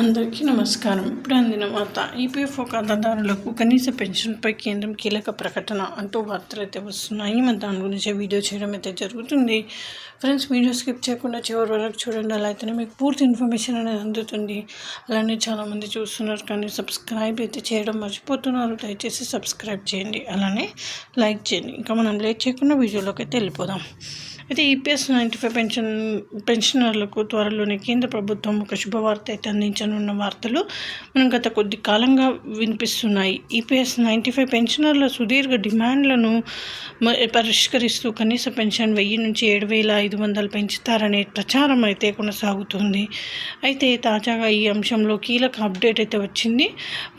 అందరికీ నమస్కారం. ఇప్పుడు అందిన వార్త ఈపీఎఫ్ఓ ఖాతాదారులకు కనీస పెన్షన్పై కేంద్రం కీలక ప్రకటన అంటూ వార్తలు అయితే వస్తున్నాయి. మన దాని గురించి వీడియో చేయడం అయితే జరుగుతుంది. ఫ్రెండ్స్ వీడియో స్కిప్ చేయకుండా చివరి వరకు చూడండి. అలా అయితేనే మీకు పూర్తి ఇన్ఫర్మేషన్ అనేది అందుతుంది. అలానే చాలామంది చూస్తున్నారు కానీ సబ్స్క్రైబ్ అయితే చేయడం మర్చిపోతున్నారు. దయచేసి సబ్స్క్రైబ్ చేయండి. అలానే లైక్ చేయండి. ఇంకా మనం లేట్ చేయకుండా వీడియోలోకి అయితే వెళ్ళిపోదాం. అయితే ఈపీఎస్ నైంటీ ఫైవ్ పెన్షన్ పెన్షనర్లకు త్వరలోనే కేంద్ర ప్రభుత్వం ఒక శుభవార్త అయితే అందించనున్న వార్తలు మనం గత కొద్ది కాలంగా వినిపిస్తున్నాయి. ఈపీఎస్ నైంటీ ఫైవ్ పెన్షనర్ల సుదీర్ఘ డిమాండ్లను పరిష్కరిస్తూ కనీస పెన్షన్ వెయ్యి నుంచి ఏడు వేల ఐదు వందలు పెంచుతారనే ప్రచారం అయితే కొనసాగుతుంది. అయితే తాజాగా ఈ అంశంలో కీలక అప్డేట్ అయితే వచ్చింది.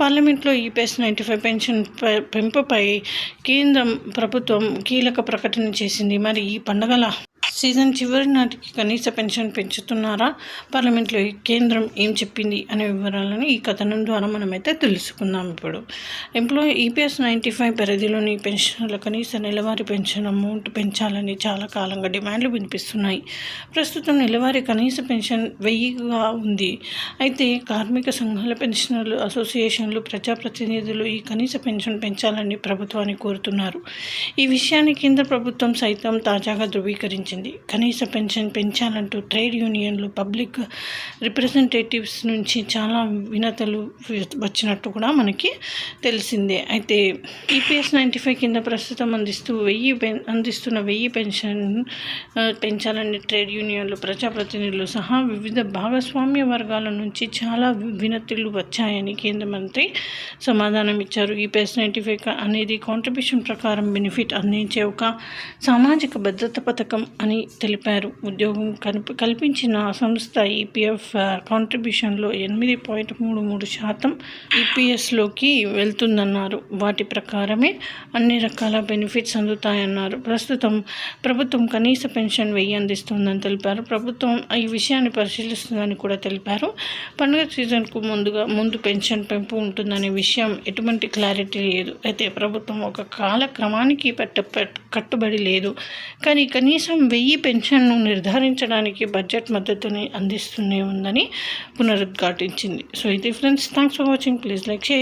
పార్లమెంట్లో ఈపీఎస్ నైంటీ ఫైవ్ పెన్షన్ పెంపుపై కేంద్రం ప్రభుత్వం కీలక ప్రకటన చేసింది. మరి ఈ పండుగల సీజన్ చివరి నాటికి కనీస పెన్షన్ పెంచుతున్నారా? పార్లమెంట్లో కేంద్రం ఏం చెప్పింది అనే వివరాలను ఈ కథనం ద్వారా మనమైతే తెలుసుకుందాం ఇప్పుడు. ఎంప్లాయీ ఈపీఎస్ నైంటీ ఫైవ్ పరిధిలోని పెన్షన్ల కనీస నెలవారీ పెన్షన్ అమౌంట్ పెంచాలని చాలా కాలంగా డిమాండ్లు వినిపిస్తున్నాయి. ప్రస్తుతం నెలవారీ కనీస పెన్షన్ వెయ్యిగా ఉంది. అయితే కార్మిక సంఘాల పెన్షనర్లు అసోసియేషన్లు ప్రజాప్రతినిధులు ఈ కనీస పెన్షన్ పెంచాలని ప్రభుత్వాన్ని కోరుతున్నారు. ఈ విషయాన్ని కేంద్ర ప్రభుత్వం సైతం తాజాగా ధృవీకరించింది. చేసింది కనీస పెన్షన్ పెంచాలంటూ ట్రేడ్ యూనియన్లు పబ్లిక్ రిప్రజెంటేటివ్స్ నుంచి చాలా వినతలు వచ్చినట్టు కూడా మనకి తెలిసిందే. అయితే ఈపీఎస్ నైంటీ ఫైవ్ కింద ప్రస్తుతం అందిస్తూ వెయ్యి అందిస్తున్న వెయ్యి పెన్షన్ పెంచాలని ట్రేడ్ యూనియన్లు ప్రజాప్రతినిధులు సహా వివిధ భాగస్వామ్య వర్గాల నుంచి చాలా వినతులు వచ్చాయని కేంద్ర మంత్రి సమాధానం ఇచ్చారు. ఈపీఎస్ నైంటీ ఫైవ్ అనేది కాంట్రిబ్యూషన్ ప్రకారం బెనిఫిట్ అందించే ఒక సామాజిక భద్రత పథకం అని తెలిపారు. ఉద్యోగం కల్పి కల్పించిన సంస్థ ఈపీఎఫ్ కాంట్రిబ్యూషన్లో ఎనిమిది పాయింట్ మూడు మూడు శాతం ఈపీఎస్లోకి వెళ్తుందన్నారు. వాటి ప్రకారమే అన్ని రకాల బెనిఫిట్స్ అందుతాయన్నారు. ప్రస్తుతం ప్రభుత్వం కనీస పెన్షన్ వెయ్యి అందిస్తుందని తెలిపారు. ప్రభుత్వం ఈ విషయాన్ని పరిశీలిస్తుందని కూడా తెలిపారు. పండుగ సీజన్కు ముందుగా ముందు పెన్షన్ పెంపు ఉంటుందనే విషయం ఎటువంటి క్లారిటీ లేదు. అయితే ప్రభుత్వం ఒక కాలక్రమానికి పెట్ట కట్టుబడి లేదు. కానీ కనీసం వెయ్యి ఈ పెన్షన్ను నిర్ధారించడానికి బడ్జెట్ మద్దతుని అందిస్తూనే ఉందని పునరుద్ఘాటించింది. సో ఇది friends thanks for watching please like share